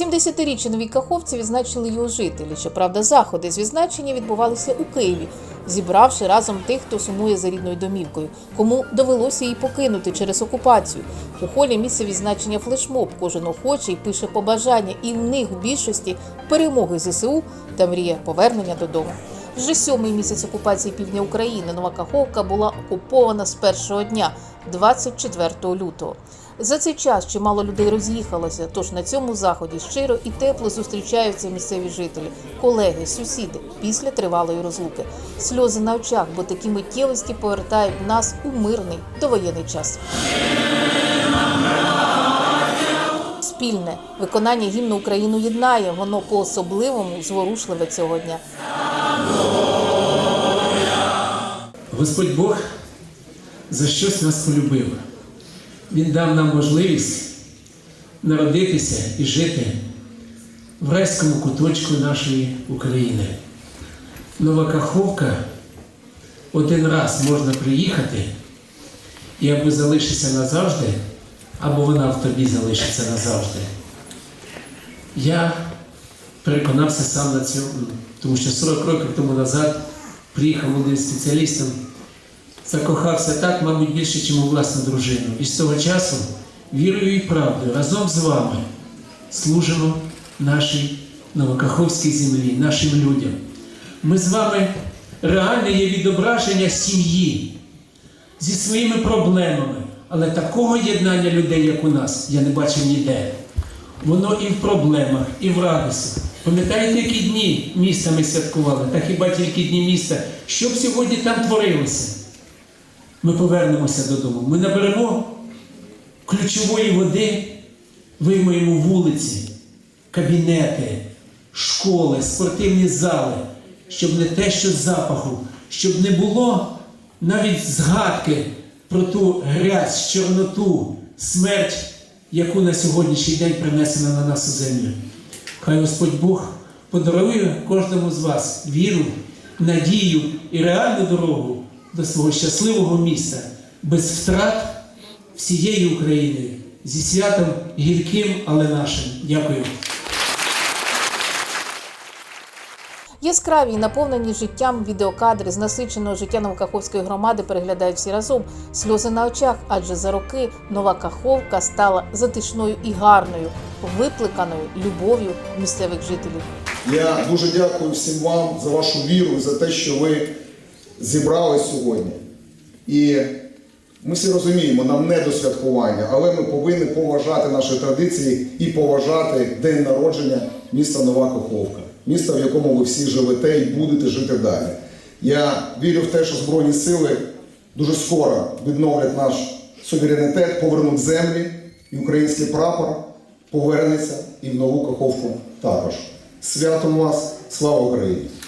70-річчя нові каховці відзначили його жителі. Щоправда, заходи з відзначення відбувалися у Києві, зібравши разом тих, хто сумує за рідною домівкою, кому довелося її покинути через окупацію. У холі місце відзначення флешмоб. Кожен охочий пише побажання, і в них в більшості перемоги ЗСУ та мрія повернення додому. Вже сьомий місяць окупації півдня України Нова Каховка була окупована з першого дня, 24 лютого. За цей час чимало людей роз'їхалося, тож на цьому заході щиро і тепло зустрічаються місцеві жителі, колеги, сусіди після тривалої розлуки. Сльози на очах, бо такі миттєвості повертають нас у мирний довоєнний час. Спільне виконання гімну Україну єднає, воно по-особливому зворушливе цього дня. Господь Бог за щось нас полюбив. Він дав нам можливість народитися і жити в райському куточку нашої України. Нова Каховка один раз можна приїхати і або залишиться назавжди, або вона в тобі залишиться назавжди. Я переконався сам на цьому, тому що 40 років тому назад приїхав молодим спеціалістом, закохався так, мабуть, більше, ніж у власну дружину. І з того часу вірою і правдою разом з вами служимо нашій Новокаховській землі, нашим людям. Ми з вами реальне є відображення сім'ї зі своїми проблемами, але такого єднання людей, як у нас, я не бачив ніде. Воно і в проблемах, і в радості. Пам'ятаєте, які дні міста ми святкували, та хіба тільки дні міста? Що б сьогодні там творилося? Ми повернемося додому. Ми наберемо ключової води, виймаємо вулиці, кабінети, школи, спортивні зали, щоб не те, що запаху, щоб не було навіть згадки про ту грязь, чорноту, смерть, яку на сьогоднішній день принесена на нашу землю. Хай Господь Бог подарує кожному з вас віру, надію і реальну дорогу до свого щасливого міста без втрат всієї України зі святом гірким, але нашим. Дякую. Яскраві наповнені життям відеокадри з насиченого життя Новокаховської громади переглядають всі разом. Сльози на очах, адже за роки нова Каховка стала затишною і гарною, викликаною любов'ю місцевих жителів. Я дуже дякую всім вам за вашу віру за те, що ви зібрали сьогодні. І ми всі розуміємо, нам не до святкування, але ми повинні поважати наші традиції і поважати день народження міста Нова Каховка, міста, в якому ви всі живете і будете жити далі. Я вірю в те, що Збройні сили дуже скоро відновлять наш суверенітет, повернуть землі, і український прапор повернеться і в Нову Каховку також. Святом вас! Слава Україні!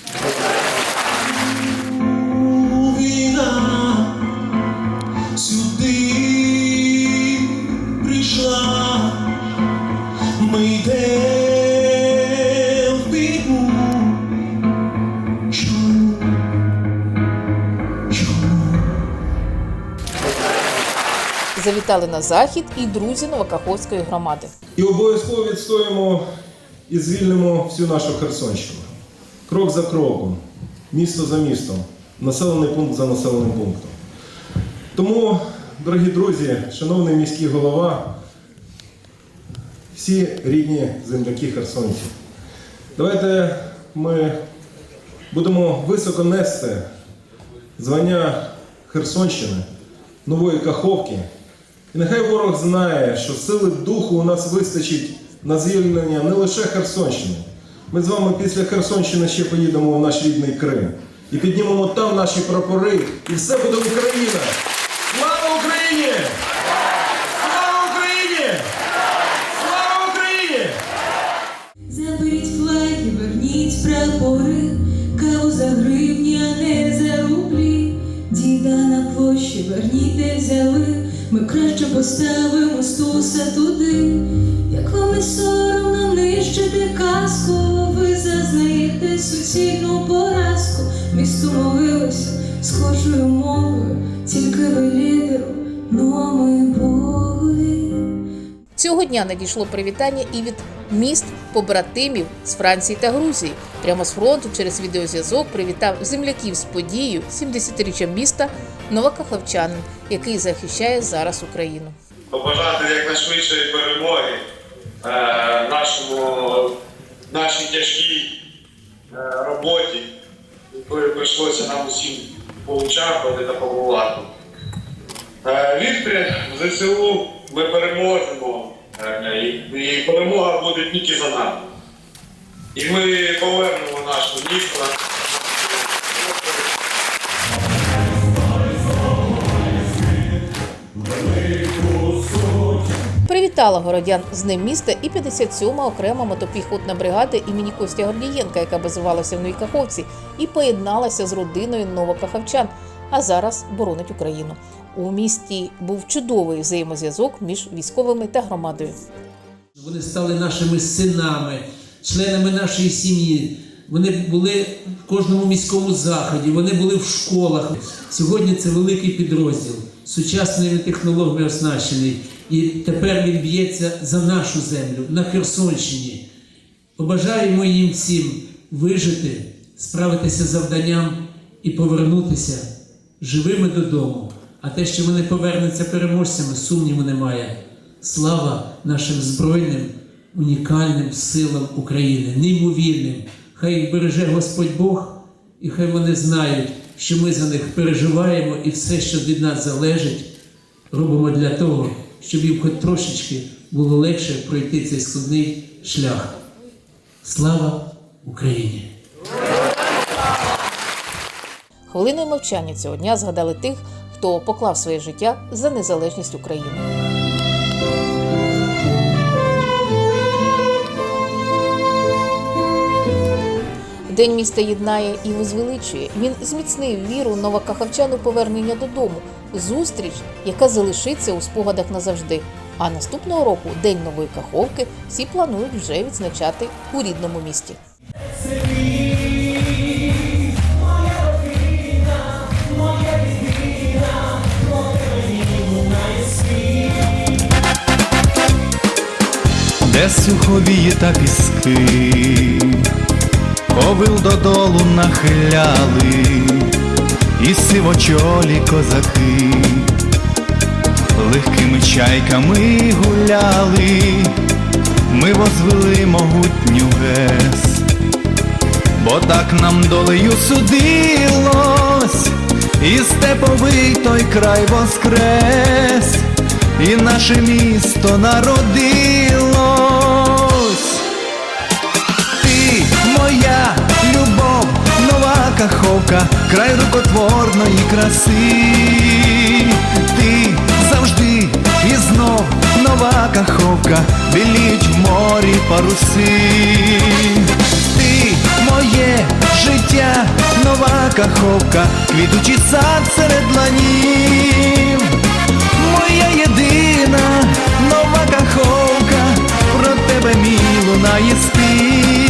Завітали на захід і друзі Новокаховської громади. І обов'язково відстоїмо і звільнимо всю нашу Херсонщину. Крок за кроком, місто за містом, населений пункт за населеним пунктом. Тому, дорогі друзі, шановний міський голова, всі рідні земляки херсонці, давайте ми будемо високо нести звання Херсонщини, нової Каховки. І нехай ворог знає, що сили духу у нас вистачить на звільнення не лише Херсонщини. Ми з вами після Херсонщини ще поїдемо в наш рідний Крим і піднімемо там наші прапори, і все буде Україна! Слава Україні! Слава Україні! Слава Україні! Заберіть флаги, верніть прапори, каву за гривні, а не за рублі. Діда на площі, верніть, де взяли. Ми краще поставимо стуса туди. Як вам і соромно нищити казку, ви зазнаєте суцільну поразку. Місто молилося схожою мовою, тільки ви лідером, ну а ми богові. Цього дня надійшло привітання і від міст побратимів з Франції та Грузії. Прямо з фронту через відеозв'язок привітав земляків з подією 70-річчя міста Новокаховчанин, який захищає зараз Україну. побажати якнайшвидшої перемоги е, нашому, нашій тяжкій е, роботі, якою прийшлося нам усім поучаствувати та побувати. Е, вірте, в ЗСУ ми переможемо, і, перемога буде тільки за нами. І ми повернемо наше місто. Привітала городян з ним міста і 57-ма окрема мотопіхотна бригада імені Костя Гордієнка, яка базувалася в Новій Каховці, і поєдналася з родиною новокаховчан, а зараз боронить Україну. У місті був чудовий взаємозв'язок між військовими та громадою. Вони стали нашими синами, членами нашої сім'ї. Вони були в кожному міському заході, вони були в школах. Сьогодні це великий підрозділ, сучасними технологіями оснащений. І тепер він б'ється за нашу землю на Херсонщині. Побажаємо їм всім вижити, справитися з завданням і повернутися живими додому. А те, що вони повернуться переможцями, сумніву немає. Слава нашим збройним, унікальним силам України, неймовірним. Хай їх береже Господь Бог, і хай вони знають, що ми за них переживаємо і все, що від нас залежить, робимо для того, щоб їм хоч трошечки було легше пройти цей складний шлях. Слава Україні! Хвилиною мовчання цього дня згадали тих, хто поклав своє життя за незалежність України. День міста єднає і возвеличує. Він зміцнив віру новокахавчан у повернення додому, зустріч, яка залишиться у спогадах назавжди. А наступного року День нової каховки всі планують вже відзначати у рідному місті. Де суховії та піски, ковил додолу нахиляли, і сивочолі козаки, легкими чайками гуляли, ми возвели могутню гес, бо так нам долею судилось, і степовий той край воскрес, і наше місто народилось. Каховка, край рукотворної краси. Ти завжди і знов нова каховка, біліють в морі паруси. Ти моє життя, нова каховка, квітучий сад серед ланів. Моя єдина нова каховка, про тебе мій лунає спів.